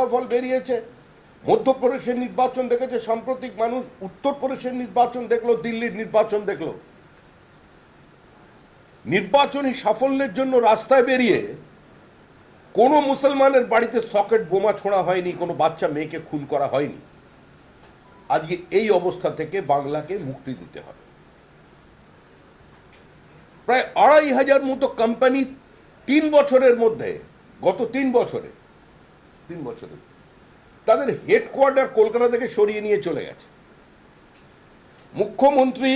ফলাফল বেরিয়েছে। মধ্যপ্রদেশের নির্বাচন দেখেছে, সাম্প্রতিক মানুষ উত্তরপ্রদেশের নির্বাচন দেখল, দিল্লির নির্বাচন দেখল। নির্বাচনী সাফল্যের জন্য রাস্তায় বেরিয়ে কোনো মুসলমানের বাড়িতে সকেট বোমা ছোঁড়া হয়নি, কোনো বাচ্চা মেয়েকে খুন করা হয়নি। আজকে এই অবস্থা থেকে বাংলাকে মুক্তি দিতে হবে। প্রায় আড়াই হাজার মতো কোম্পানি তিন বছরের মধ্যে, গত তিন বছরে তিন বছরে। তাদের হেডকোয়ার্টার কলকাতা থেকে সরিয়ে নিয়ে চলে গেছে। মুখ্যমন্ত্রী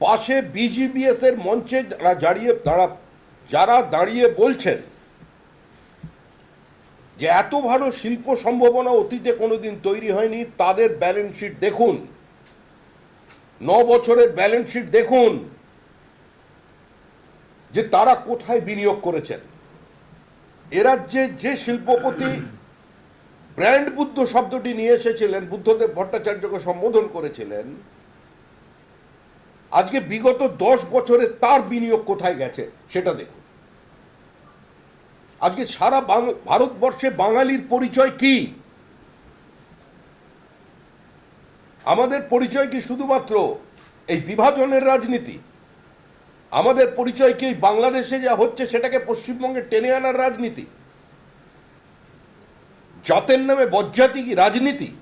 পাশে বিজিবিএস এর মঞ্চে দাঁড়িয়ে দাঁড়া যারা দাঁড়িয়ে বলছেন যে এত ভালো শিল্প সম্ভাবনা অতীতে কোনোদিন তৈরি হয়নি, তাদের ব্যালেন্স শিট দেখুন। ন বছরের ব্যালেন্স শিট দেখুন যে তারা কোথায় বিনিয়োগ করেছেন। এ রাজ্যে যে শিল্পপতি ব্র্যান্ড বুদ্ধ শব্দটি নিয়ে এসেছিলেন, বুদ্ধদেব ভট্টাচার্যকে সম্বোধন করেছিলেন, আজকে বিগত দশ বছরে তার বিনিয়োগ কোথায় গেছে সেটা দেখুন। আজকে সারা ভারতবর্ষে বাঙালির পরিচয় কি? আমাদের পরিচয় কি শুধুমাত্র এই বিভাজনের রাজনীতি? আমাদের পরিচয় কি বাংলাদেশে যা হচ্ছে সেটাকে পশ্চিমবঙ্গে টেনে আনার রাজনীতি? জাতের নামে বজ্জাতি কি রাজনীতি?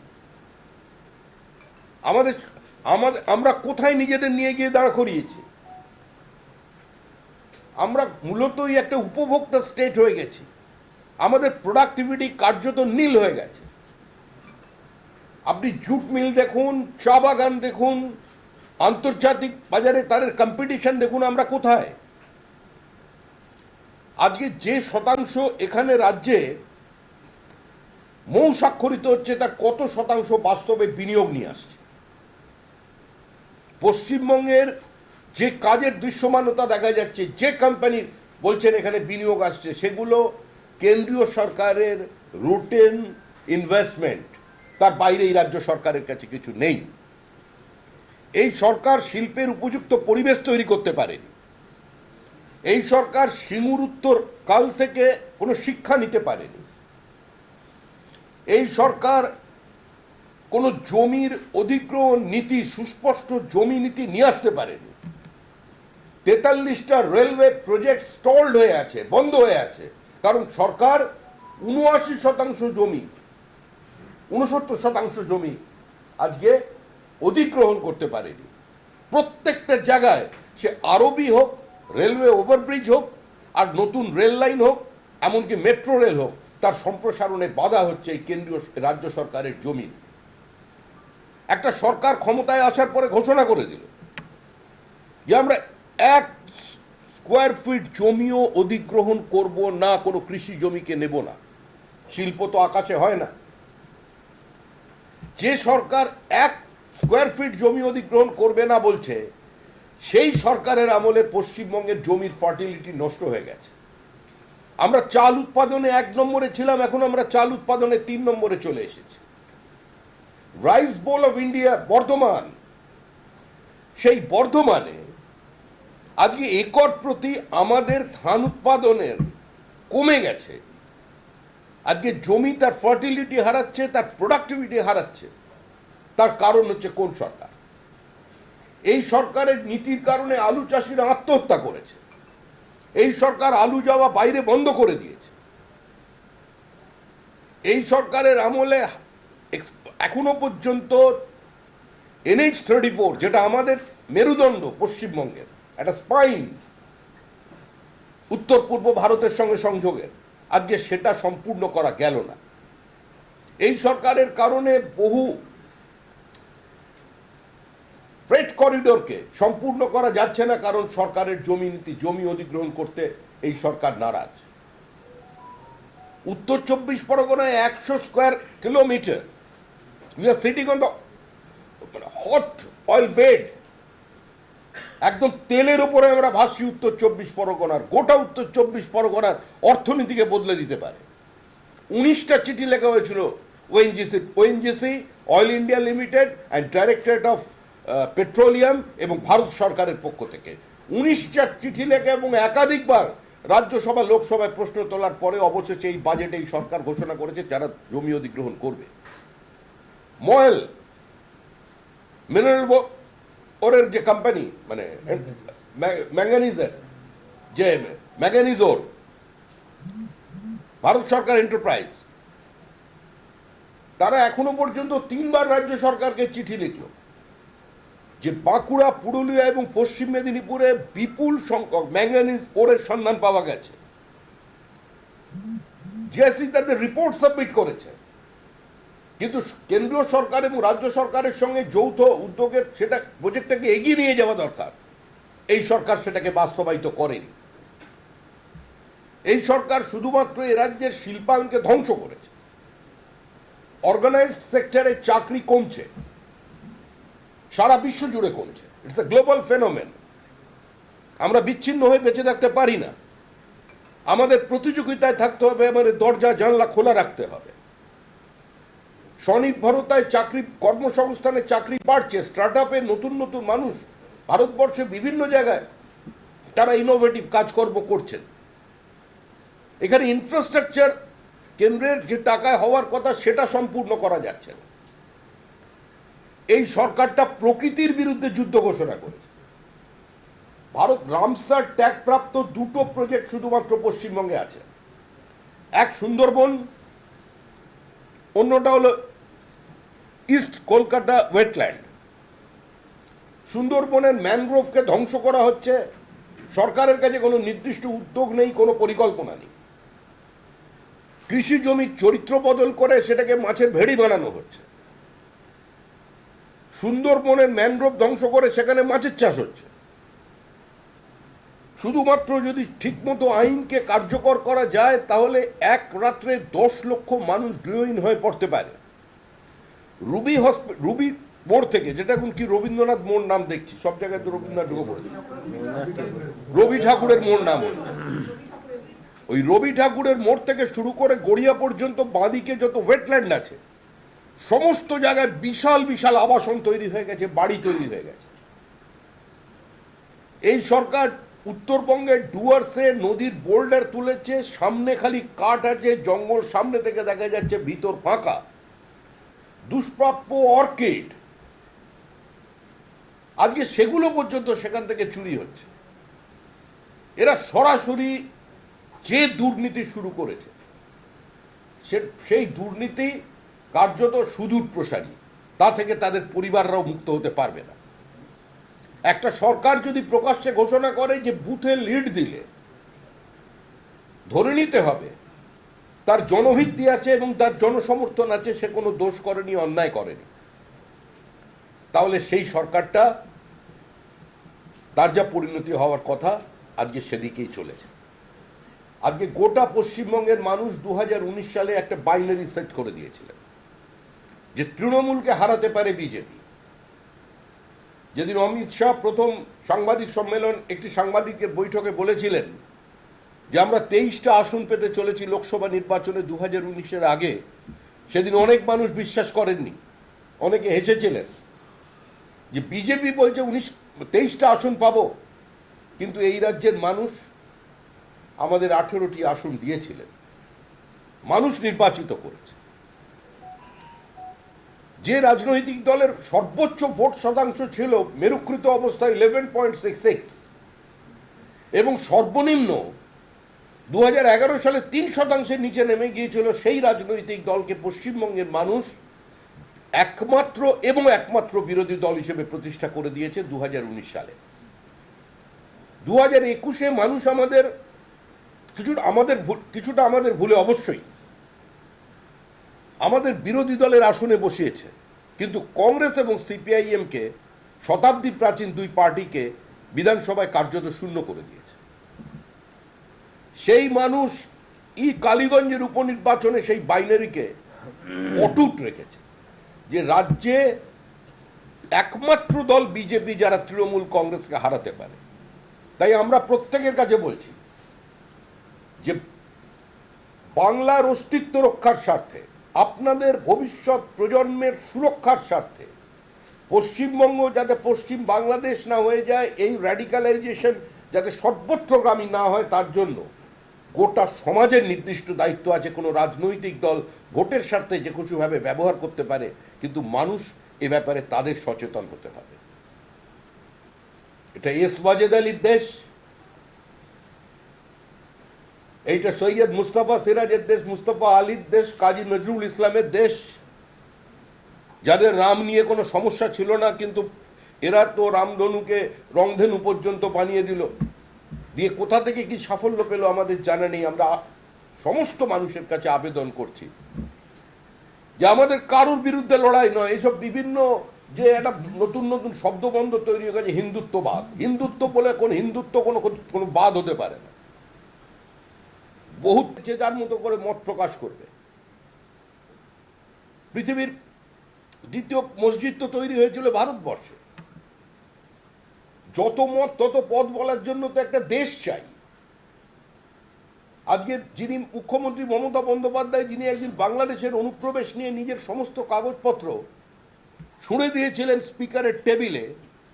আমাদের আমাদের আমরা কোথায় নিজেদের নিয়ে গিয়ে দাঁড় করিয়েছি? আমরা মূলতই একটা উপভোক্তা স্টেট হয়ে গেছি। আমাদের প্রোডাক্টিভিটি কার্যত নীল হয়ে গেছে। আপনি জুট মিল দেখুন, চা বাগান দেখুন আন্তর্জাতিক বাজারে তাদের কম্পিটিশন দেখুন আমরা কোথায়। আজকে যে শতাংশ এখানে রাজ্যে মৌ স্বাক্ষরিত হচ্ছে, তার কত শতাংশ বাস্তবে বিনিয়োগ নিয়ে আসছে। পশ্চিমবঙ্গের যে কাজের দৃশ্যমানতা দেখা যাচ্ছে, যে কোম্পানির বলছেন এখানে বিনিয়োগ আসছে, সেগুলো কেন্দ্রীয় সরকারের রুটেন ইনভেস্টমেন্ট তার বাইরে এই রাজ্য সরকারের কাছে কিছু নেই। এই সরকার শিল্পের উপযুক্ত পরিবেশ তৈরি করতে পারেনি এই সরকার সিঙ্গুর উত্তর কাল থেকে কোনো শিক্ষা নিতে পারেনি। এই সরকার কোনো জমির অধিগ্রহণ নীতি, সুস্পষ্ট জমি নীতি নিয়ে আসতে পারেনি। তেতাল্লিশটা রেলওয়ে প্রজেক্ট স্টল্ড হয়ে আছে, বন্ধ হয়ে আছে। কারণ সরকার উনআশি শতাংশ জমি উনসত্তর শতাংশ জমি আজকে অধিগ্রহণ করতে পারেনি। প্রত্যেকটা জায়গায় সে আরবি হোক, রেলওয়ে ওভারব্রিজ হোক, আর নতুন রেল লাইন হোক, এমনকি মেট্রো রেল হোক, তার সম্প্রসারণে বাধা হচ্ছে এই কেন্দ্রীয় রাজ্য সরকারের জমি। একটা সরকার ক্ষমতায় আসার পরে ঘোষণা করে দিল যে আমরা এক স্কোয়ার ফিট জমিও অধিগ্রহণ করব না, কোনো কৃষি জমিকে নেব না। শিল্প তো আকাশে হয় না। যে সরকার এক স্কোয়ার ফিট জমি অধিগ্রহণ করবে না বলছে, সেই সরকারের আমলে পশ্চিমবঙ্গের জমির ফার্টিলিটি নষ্ট হয়ে গেছে। আমরা চাল উৎপাদনে এক নম্বরে ছিলাম, এখন আমরা চাল উৎপাদনে তিন নম্বরে চলে এসেছি। Rice bowl of India Bardhaman, সেই বর্ধমানে আজকে একর প্রতি আমাদের ধান উৎপাদনের কমে গেছে। আজকে জমি তার ফার্টিলিটি হারাচ্ছে, তার প্রোডাক্টিভিটি হারাচ্ছে। তার কারণ হচ্ছে কোন সরকার? এই সরকারের নীতির কারণে আলু চাষিরা আত্মহত্যা করেছে। এই সরকার আলু যাওয়া বাইরে বন্ধ করে দিয়েছে। এই সরকারের আমলে এখনও পর্যন্ত এনএইচ থার্টি ফোর যেটা আমাদের মেরুদণ্ড পশ্চিমবঙ্গের, একটা স্পাইন উত্তর পূর্ব ভারতের সঙ্গে সংযোগের, আজকে সেটা সম্পূর্ণ করা গেল না। এই সরকারের কারণে বহু ফ্রেট করিডোরকে সম্পূর্ণ করা যাচ্ছে না কারণ সরকারের জমি নীতি, জমি অধিগ্রহণ করতে এই সরকার নারাজ। উত্তর চব্বিশ পরগনায় একশো square kilometre. We are sitting on the hot oil bed একদম তেলের উপরে আমরা ভাসছি উত্তর চব্বিশ পরগনার, গোটা উত্তর চব্বিশ পরগনার অর্থনীতিকে বদলে দিতে পারে। উনিশটা চিঠি লেখা হয়েছিল ONGC ONGC Oil India Limited and Directorate of Petroleum এবং ভারত সরকারের পক্ষ থেকে। উনিশটা চিঠি লেখা এবং একাধিকবার রাজ্যসভা, লোকসভায় প্রশ্ন তোলার পরে অবশেষে এই বাজেটে এই সরকার ঘোষণা করেছে, যারা জমি অধিগ্রহণ করবে। ময়েল মিনারেল ওরের যে কোম্পানি মানে ম্যাঙ্গানিজের যে ম্যাঙ্গানিজোর, ভারত সরকার এন্টারপ্রাইজ তারা এখনও পর্যন্ত তিনবার রাজ্য সরকারকে চিঠি লিখল। যে বাঁকুড়া, পুরুলিয়া এবং পশ্চিম মেদিনীপুরে বিপুল সংখ্যক ম্যাঙ্গানিজ ওরের সন্ধান পাওয়া গেছে। জিএসসি তাদের রিপোর্ট সাবমিট করেছে। কিন্তু কেন্দ্রীয় সরকার এবং রাজ্য সরকারের সঙ্গে যৌথ উদ্যোগে সেটা প্রজেক্টটাকে এগিয়ে নিয়ে যাওয়া দরকার। এই সরকার সেটাকে বাস্তবায়িত করেনি। এই সরকার শুধুমাত্র এ রাজ্যের শিল্পায়নকে ধ্বংস করেছে। অর্গানাইজড সেক্টরে চাকরি কমছে। সারা বিশ্ব জুড়ে কমছে ইটস এ গ্লোবাল ফেনোমেন আমরা বিচ্ছিন্ন হয়ে বেঁচে থাকতে পারি না। আমাদের প্রতিযোগিতায় থাকতে হবে, আমাদের দরজা, জানলা খোলা রাখতে হবে। স্বনির্ভরতায় চাকরি, কর্মসংস্থানে চাকরি বাড়ছে স্টার্ট আপে নতুন নতুন মানুষ ভারতবর্ষে বিভিন্ন জায়গায় তারা ইনোভেটিভ কাজকর্ম করছেন। এখানে ইনফ্রাস্ট্রাকচার কেন্দ্রের যে টাকায় হওয়ার কথা, সেটা সম্পূর্ণ করা যাচ্ছে না। এই সরকারটা প্রকৃতির বিরুদ্ধে যুদ্ধ ঘোষণা করেছে। ভারত রামসার ট্যাগ প্রাপ্ত দুটো প্রজেক্ট শুধুমাত্র পশ্চিমবঙ্গে আছে। এক সুন্দরবন, অন্যটা হলো ইস্ট কলকাতা ওয়েটল্যান্ড সুন্দরবনের ম্যানগ্রোভকে ধ্বংস করা হচ্ছে। সরকারের কাছে কোনো নির্দিষ্ট উদ্যোগ নেই, কোনো পরিকল্পনা নেই। কৃষি জমির চরিত্র বদল করে সেটাকে মাছের ভেড়ি বানানো হচ্ছে। সুন্দরবনের ম্যানগ্রোভ ধ্বংস করে সেখানে মাছের চাষ হচ্ছে। শুধুমাত্র যদি ঠিকমতো আইনকে কার্যকর করা যায়, তাহলে এক রাত্রে দশ লক্ষ মানুষ গৃহহীন হয়ে পড়তে পারে। রুবি হসপি, রুবি মোড় থেকে, যেটা এখন কি রবীন্দ্রনাথ মোড় নাম দেখছি, সব জায়গায় তো রবীন্দ্রনাথ ঢুকে পড়েছে। রবি ঠাকুরের মোড় নাম ওই রবি ঠাকুরের মোড় থেকে শুরু করে গড়িয়া পর্যন্ত বাঁদিকে যত ওয়েটল্যান্ড আছে সমস্ত জায়গায় বিশাল বিশাল আবাসন তৈরি হয়ে গেছে, বাড়ি তৈরি হয়ে গেছে। এই সরকার উত্তরবঙ্গের ডুয়ার্সে নদীর বোল্ডার তুলেছে, সামনে খালি কাঠ আছে, জঙ্গল সামনে থেকে দেখা যাচ্ছে ভিতর ফাঁকা। দুষ্প্রাপ্য অর্কিড। আজকে সেগুলো পর্যন্ত সেখান থেকে চুরি হচ্ছে। এরা সরাসরি যে দুর্নীতি শুরু করেছে, সে- সেই দুর্নীতি কার্যত সুদূর প্রসারী। তা থেকে তাদের পরিবাররাও মুক্ত হতে পারবে না। একটা সরকার যদি প্রকাশ্যে ঘোষণা করে যে বুথে লিড দিলে, ধরে নিতে হবে, তার জনভিত্তি আছে এবং তার জনসমর্থন আছে, সে কোনো দোষ করেনি, অন্যায় করেনি। তাহলে সেই সরকারটা তার যা পরিণতি হওয়ার কথা আজকে সেদিকেই চলেছে। আজকে গোটা পশ্চিমবঙ্গের মানুষ দু হাজার উনিশ সালে একটা বাইনারি সেট করে দিয়েছিলেন। যে তৃণমূলকে হারাতে পারে বিজেপি। যেদিন অমিত শাহ প্রথম সাংবাদিক সম্মেলন একটি সাংবাদিকের বৈঠকে বলেছিলেন যে, আমরা তেইশটা আসন পেতে চলেছি লোকসভা নির্বাচনে দু হাজার আগে। সেদিন অনেক মানুষ বিশ্বাস করেননি। অনেকে হেসেছিলেন যে, বিজেপি বলছে উনিশ, তেইশটা আসন পাবো। কিন্তু এই রাজ্যের মানুষ আমাদের আঠেরোটি আসন দিয়েছিলেন। মানুষ নির্বাচিত করেছে। যে রাজনৈতিক দলের সর্বোচ্চ ভোট শতাংশ ছিল মেরুকৃত অবস্থায় ইলেভেন পয়েন্ট সিক্স সিক্স এবং সর্বনিম্ন দু হাজার এগারো সালে তিন শতাংশের নিচে নেমে গিয়েছিল সেই রাজনৈতিক দলকে পশ্চিমবঙ্গের মানুষ একমাত্র এবং একমাত্র বিরোধী দল হিসেবে প্রতিষ্ঠা করে দিয়েছে দু হাজার উনিশ সালে। দু হাজার একুশে মানুষ আমাদের কিছুটা আমাদের কিছুটা আমাদের ভুলে অবশ্যই আমাদের বিরোধী দলের আসনে বসিয়েছে। কিন্তু কংগ্রেস এবং সিপিআইএমকে শতাব্দী প্রাচীন দুই পার্টিকে বিধানসভায় কার্যত শূন্য করে দিয়েছে। সেই মানুষ ই কালীগঞ্জের উপনির্বাচনে সেই বাইনারিকে অটুট রেখেছে যে রাজ্যে একমাত্র দল বিজেপি যারা তৃণমূল কংগ্রেসকে হারাতে পারে। তাই আমরা প্রত্যেকের কাছে বলছি যে বাংলার অস্তিত্ব রক্ষার স্বার্থে আপনাদের ভবিষ্যৎ প্রজন্মের সুরক্ষার স্বার্থে। পশ্চিমবঙ্গ যাতে পশ্চিম বাংলাদেশ না হয়ে যায়, এই র্যাডিকালাইজেশন যাতে সর্বত্রগামী না হয়, তার জন্য গোটা সমাজের নির্দিষ্ট দায়িত্ব আছে। কোনো রাজনৈতিক দল ভোটের স্বার্থে যে কিছুভাবে ব্যবহার করতে পারে, কিন্তু মানুষ এ ব্যাপারে তাদের সচেতন হতে হবে। এটা এস ওয়াজেদ আলীর দেশ এইটা সৈয়দ মুস্তাফা সিরাজের দেশ, মুস্তাফা আলীর দেশ, কাজী নজরুল ইসলামের দেশ। যাদের রাম নিয়ে কোনো সমস্যা ছিল না, কিন্তু এরা তো রামধনুকে রংধনু পর্যন্ত বানিয়ে দিল। দিয়ে কোথা থেকে কি সাফল্য পেল আমাদের জানা নেই। আমরা সমস্ত মানুষের কাছে আবেদন করছি যে আমাদের কারোর বিরুদ্ধে লড়াই নয়। এসব বিভিন্ন যে একটা নতুন নতুন শব্দবন্ধ তৈরি হয়ে গেছে, হিন্দুত্ববাদ। হিন্দুত্ব বলে কোন হিন্দুত্ব কোনো কোনো বাদ হতে পারে না। বহুত যে যার মতো করে মত প্রকাশ করবে। পৃথিবীর দ্বিতীয় মসজিদ তো তৈরি হয়েছিল ভারতবর্ষে। যত মত, তত পদ বলার জন্য তো একটা দেশ চাই। আজকে যিনি মুখ্যমন্ত্রী মমতা বন্দ্যোপাধ্যায়, যিনি একদিন বাংলাদেশের অনুপ্রবেশ নিয়ে নিজের সমস্ত কাগজপত্র ছুঁড়ে দিয়েছিলেন স্পিকারের টেবিলে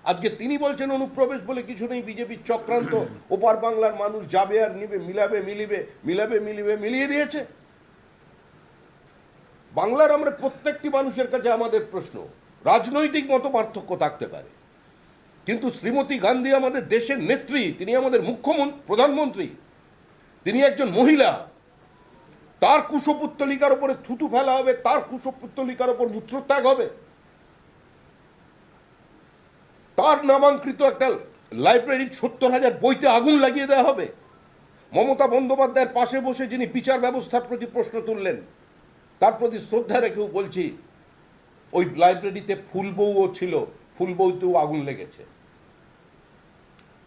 আজকে তিনি বলছেন অনুপ্রবেশ বলে কিছু নেই, বিজেপির চক্রান্ত। ওপার বাংলার মানুষ যাবে আর নিবে, মিলাবে, মিলিবে মিলাবে, মিলিবে, মিলিয়ে দিয়েছে। বাংলার আমরা প্রত্যেকটি মানুষের কাছে আমাদের প্রশ্ন, রাজনৈতিক মতো পার্থক্য থাকতে পারে। কিন্তু শ্রীমতী গান্ধী আমাদের দেশের নেত্রী, তিনি আমাদের মুখ্যমন্ত্রী প্রধানমন্ত্রী, তিনি একজন মহিলা। তার কুশপুত্তলিকার উপরে থুতু ফেলা হবে, তার কুশপুত্তলিকার উপর মূত্রত্যাগ হবে। তার নামাঙ্কৃত একটা লাইব্রেরির সত্তর হাজার বইতে আগুন লাগিয়ে দেওয়া হবে। মমতা বন্দ্যোপাধ্যায়ের পাশে বসে যিনি বিচার ব্যবস্থার প্রতি প্রশ্ন তুললেন, তার প্রতি শ্রদ্ধা রেখেও বলছি, ওই লাইব্রেরিতে ফুল বউও ছিল, ফুল বউতেও আগুন লেগেছে।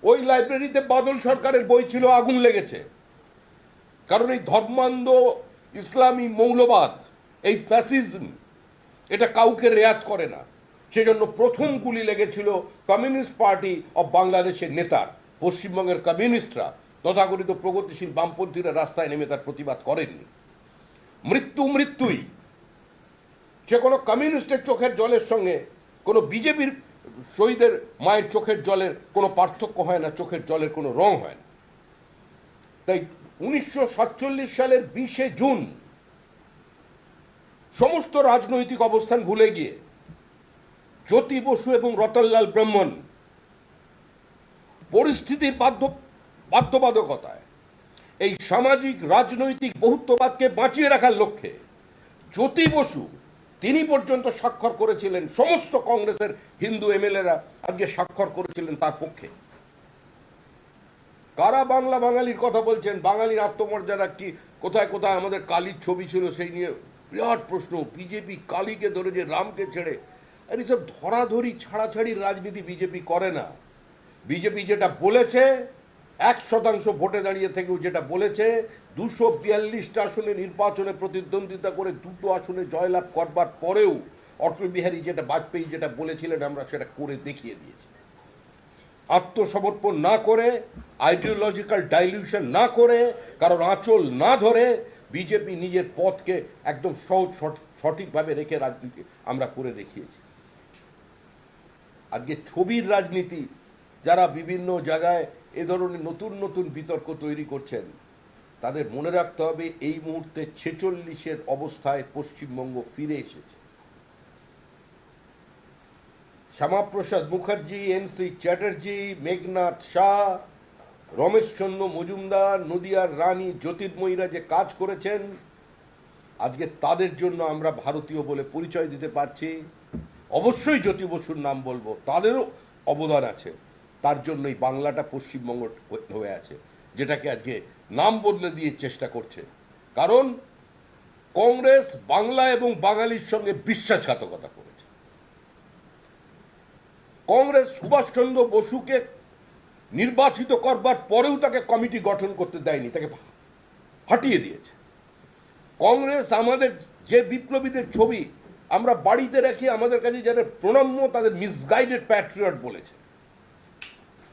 ওই লাইব্রেরিতে বাদল সরকারের বই ছিল, আগুন লেগেছে। কারণ এই ধর্মান্ধ ইসলামী মৌলবাদ, এই ফ্যাসিজম এটা কাউকে রেয়াত করে না। সেজন্য প্রথম গুলি লেগেছিল কমিউনিস্ট পার্টি অব বাংলাদেশের নেতার। পশ্চিমবঙ্গের কমিউনিস্টরা তথাকথিত প্রগতিশীল বামপন্থীরা রাস্তায় নেমে তার প্রতিবাদ করেননি। মৃত্যু মৃত্যুই। সে কোনো কমিউনিস্টের চোখের জলের সঙ্গে কোনো বিজেপির শহীদের মায়ের চোখের জলের কোনো পার্থক্য হয় না, চোখের জলের কোনো রং হয় না। তাই উনিশশো সাতচল্লিশ সালের বিশে জুন সমস্ত রাজনৈতিক অবস্থান ভুলে গিয়ে জ্যোতি বসু এবং রতনলাল ব্রাহ্মণ পরিস্থিতির বাধ্য বাধ্যবাধকতায় এই সামাজিক, রাজনৈতিক বহুত্ববাদকে বাঁচিয়ে রাখার লক্ষ্যে জ্যোতি বসু তিনি পর্যন্ত স্বাক্ষর করেছিলেন সমস্ত কংগ্রেসের হিন্দু এমএলএরা আজকে স্বাক্ষর করেছিলেন তার পক্ষে। কারা বাংলা বাঙালির কথা বলছেন? বাঙালির আত্মমর্যাদা কি? কোথায় কোথায়? আমাদের কালীর ছবি ছিল সেই নিয়ে বিরাট প্রশ্ন। বিজেপি কালীকে ধরে যে রামকে ছেড়ে আর এইসব ধরাধরি ছাড়াছাড়ির রাজনীতি বিজেপি করে না। বিজেপি যেটা বলেছে, এক শতাংশ ভোটে দাঁড়িয়ে থেকেও যেটা বলেছে, দুশো বিয়াল্লিশটা আসনে নির্বাচনে প্রতিদ্বন্দ্বিতা করে দুটো আসনে জয়লাভ করবার পরেও অটল বিহারী যেটা বাজপেয়ী যেটা বলেছিলেন, আমরা সেটা করে দেখিয়ে দিয়েছি। আত্মসমর্পণ না করে আইডিওলজিক্যাল ডাইলিউশন না করে, কারোর আঁচল না ধরে বিজেপি নিজের পথকে একদম সহজ সঠ- সঠিকভাবে রেখে রাজনীতি আমরা করে দেখিয়েছি। আজকে ছবির রাজনীতি, যারা বিভিন্ন জায়গায় এ ধরনের নতুন নতুন বিতর্ক তৈরি করছেন, তাদের মনে রাখতে হবে এই মুহূর্তে ছেচল্লিশের অবস্থায় পশ্চিমবঙ্গ ফিরে এসেছে। শ্যামাপ্রসাদ মুখার্জি এনসি চ্যাটার্জি, মেঘনাথ শাহ রমেশচন্দ্র মজুমদার, নদিয়ার রানী জ্যোতির্ময়ীরা যে কাজ করেছেন, আজকে তাদের জন্য আমরা ভারতীয় বলে পরিচয় দিতে পারছি। অবশ্যই জ্যোতি বসুর নাম বলব। তাদেরও অবদান আছে। তার জন্যই বাংলাটা পশ্চিমবঙ্গ হয়ে আছে, যেটাকে আজকে নাম বদলে দিয়ে চেষ্টা করছে। কারণ কংগ্রেস বাংলা এবং বাঙালির সঙ্গে বিশ্বাসঘাতকতা করেছে। কংগ্রেস সুভাষচন্দ্র বসুকে নির্বাচিত করবার পরেও তাকে কমিটি গঠন করতে দেয়নি, তাকে হাঁটিয়ে দিয়েছে। কংগ্রেস আমাদের যে বিপ্লবীদের ছবি আমরা বাড়িতে রেখে, আমাদের কাছে যাদের প্রণম্য, তাদের মিসগাইডেড প্যাট্রিয়ট বলেছে।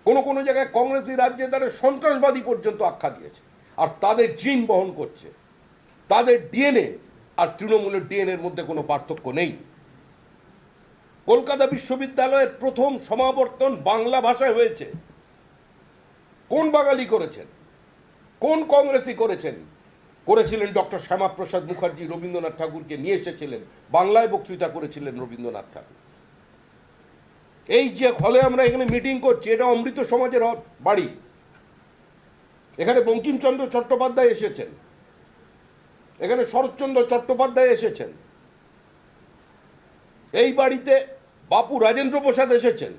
কোনো কোনো জায়গায় কংগ্রেস রাজ্যে তাদের সন্ত্রাসবাদী পর্যন্ত আখ্যা দিয়েছে। আর তাদের জিন বহন করছে। তাদের ডিএনএ আর তৃণমূলের ডিএনএর মধ্যে কোনো পার্থক্য নেই। কলকাতা বিশ্ববিদ্যালয়ের প্রথম সমাবর্তন বাংলা ভাষায় হয়েছে। কোন বাঙালি করেছেন? কোন কংগ্রেসই করেছেন? করেছিলেন ডক্টর শ্যামাপ্রসাদ মুখার্জি, রবীন্দ্রনাথ ঠাকুরকে নিয়ে এসেছিলেন। বাংলায় বক্তৃতা করেছিলেন রবীন্দ্রনাথ ঠাকুর। এই যে হলে আমরা এখানে মিটিং করছি, এটা অমৃত সমাজের বাড়ি। এখানে বঙ্কিমচন্দ্র চট্টোপাধ্যায় এসেছেন। এখানে শরৎচন্দ্র চট্টোপাধ্যায় এসেছেন। এই বাড়িতে বাপু রাজেন্দ্র প্রসাদ এসেছেন।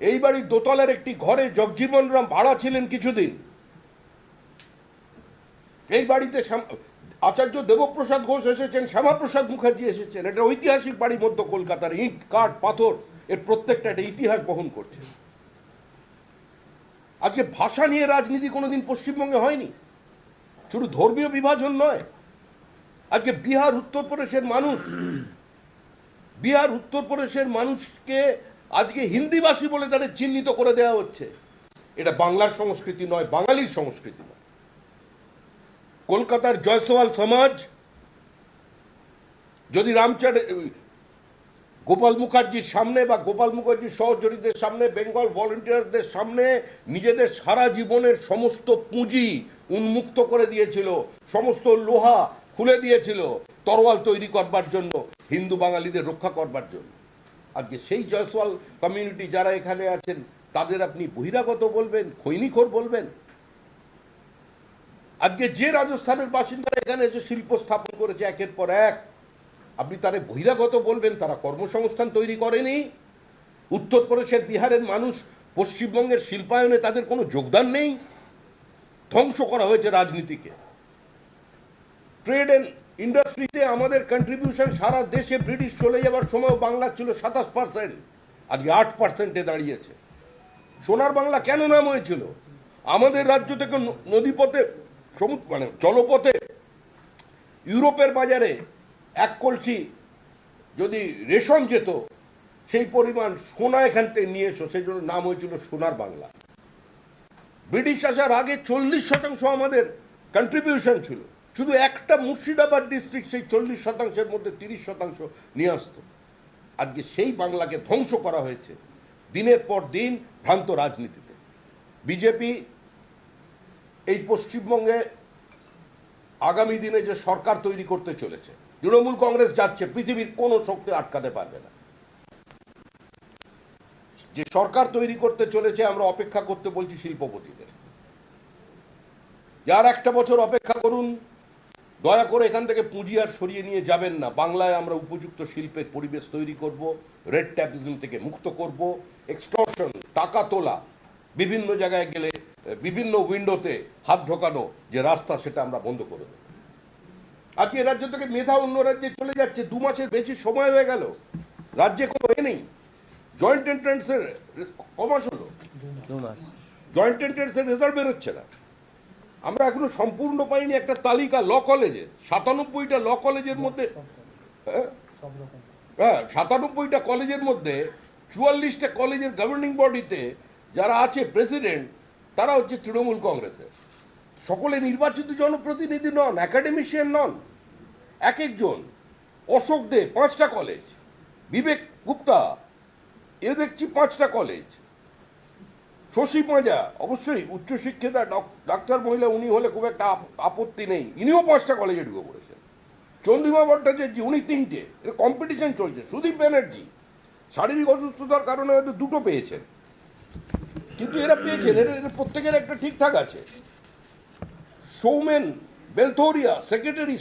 এই বাড়ির দোতলার একটি ঘরে জগজীবন রাম ভাড়া ছিলেন কিছুদিন। এই বাড়িতে আচার্য দেবপ্রসাদ ঘোষ এসেছেন, শ্যামাপ্রসাদ মুখার্জি এসেছেন। এটা ঐতিহাসিক বাড়ি মধ্য কলকাতার ইট, কাঠ, পাথর, এর প্রত্যেকটা একটা ইতিহাস বহন করছে। আজকে ভাষা নিয়ে রাজনীতি কোনোদিন পশ্চিমবঙ্গে হয়নি। শুধু ধর্মীয় বিভাজন নয়। আজকে বিহার, উত্তরপ্রদেশের মানুষ, বিহার, উত্তরপ্রদেশের মানুষকে আজকে হিন্দিভাষী বলে তাদের চিহ্নিত করে দেওয়া হচ্ছে। এটা বাংলার সংস্কৃতি নয়, বাঙালির সংস্কৃতি। কলকাতার জয়সওয়াল সমাজ, যদি রামচাঁদ গোপাল মুখার্জির সামনে বা গোপাল মুখার্জির সহচরীদের সামনে, বেঙ্গল ভলেন্টিয়ারদের সামনে নিজেদের সারা জীবনের সমস্ত পুঁজি উন্মুক্ত করে দিয়েছিল, সমস্ত লোহা খুলে দিয়েছিল তরোয়াল তৈরি করবার জন্য, হিন্দু বাঙালিদের রক্ষা করবার জন্য। আজকে সেই জয়সওয়াল কমিউনিটি যারা এখানে আছেন, তাদের আপনি বহিরাগত বলবেন, খৈনিখোর বলবেন? আজকে যে রাজস্থানের বাসিন্দারা এখানে এসে শিল্প স্থাপন করেছে একের পর এক, আপনি তারা বহিরাগত বলবেন, তারা কর্মসংস্থান তৈরি করেনি। উত্তরপ্রদেশের বিহারের মানুষ, পশ্চিমবঙ্গের শিল্পায়নে তাদের কোনো যোগদান নেই। ধ্বংস করা হয়েছে রাজনীতিকে। ট্রেড অ্যান্ড ইন্ডাস্ট্রিতে আমাদের কন্ট্রিবিউশন সারা দেশে ব্রিটিশ চলে যাওয়ার সময় বাংলা ছিল সাতাশ পার্সেন্ট আজকে আট পার্সেন্টে দাঁড়িয়েছে। সোনার বাংলা কেন নাম হয়েছিল? আমাদের রাজ্য থেকে নদীপথে সমুদ্র মানে জলপথে ইউরোপের বাজারে এক কলসি যদি রেশম যেত, সেই পরিমাণ সোনা এখান থেকে নিয়ে এসো, সেই জন্য নাম হয়েছিল সোনার বাংলা। ব্রিটিশ আসার আগে চল্লিশ শতাংশ আমাদের কন্ট্রিবিউশন ছিল। শুধু একটা মুর্শিদাবাদ ডিস্ট্রিক্ট সেই চল্লিশ শতাংশের মধ্যে তিরিশ শতাংশ নিয়ে আসতো। আজকে সেই বাংলাকে ধ্বংস করা হয়েছে। দিনের পর দিন ভ্রান্ত রাজনীতিতে। বিজেপি এই পশ্চিমবঙ্গে আগামী দিনে যে সরকার তৈরি করতে চলেছে, তৃণমূল কংগ্রেস যাচ্ছে, পৃথিবীর কোনো শক্তি আটকাতে পারবে না। যে সরকার তৈরি করতে চলেছে, আমরা অপেক্ষা করতে বলছি শিল্পপতিদের। যার একটা বছর অপেক্ষা করুন, দয়া করে এখান থেকে পুঁজি আর সরিয়ে নিয়ে যাবেন না। বাংলায় আমরা উপযুক্ত শিল্পের পরিবেশ তৈরি করব রেড ট্যাপিজম থেকে মুক্ত করব এক্সটর্শন টাকা তোলা, বিভিন্ন জায়গায় গেলে বিভিন্ন উইন্ডোতে হাত ঢোকানো যে রাস্তা সেটা আমরা বন্ধ করে দেব। আজকে রাজ্য থেকে মেধা অন্য রাজ্যে চলে যাচ্ছে দু মাসের বেশি সময় হয়ে গেল। রাজ্যে কোনো এ নেই। জয়েন্ট এন্ট্রান্সের কমাস হলো। জয়েন্ট এন্ট্রান্সের রেজাল্ট বেরোচ্ছে না। আমরা এখনও সম্পূর্ণ পাইনি একটা তালিকা ল কলেজের সাতানব্বইটা ল কলেজের মধ্যে হ্যাঁ? হ্যাঁ সাতানব্বইটা কলেজের মধ্যে চুয়াল্লিশটা কলেজের গভর্নিং বডিতে যারা আছে প্রেসিডেন্ট তারা হচ্ছে তৃণমূল কংগ্রেসের। সকলে নির্বাচিত জনপ্রতিনিধি নন একাডেমিশিয়ান নন। এক একজন, অশোক দে, পাঁচটা কলেজ বিবেক গুপ্তা, এ দেখছি পাঁচটা কলেজ শশী পাঁজা, অবশ্যই উচ্চশিক্ষিতা, ডক- ডাক্তার মহিলা, উনি হলে খুব একটা আপ- আপত্তি নেই। ইনিও পাঁচটা কলেজে ঢুকে পড়েছেন। চন্দ্রিমা ভট্টাচার্য, উনি তিনটে। কম্পিটিশন চলছে। সুদীপ ব্যানার্জি, শারীরিক অসুস্থতার কারণে হয়তো দুটো পেয়েছেন। কিন্তু এরা পেয়েছেন এরা প্রত্যেকের একটা ঠিকঠাক আছে। সৌমেন বেলথোরিয়া সেক্রেটারি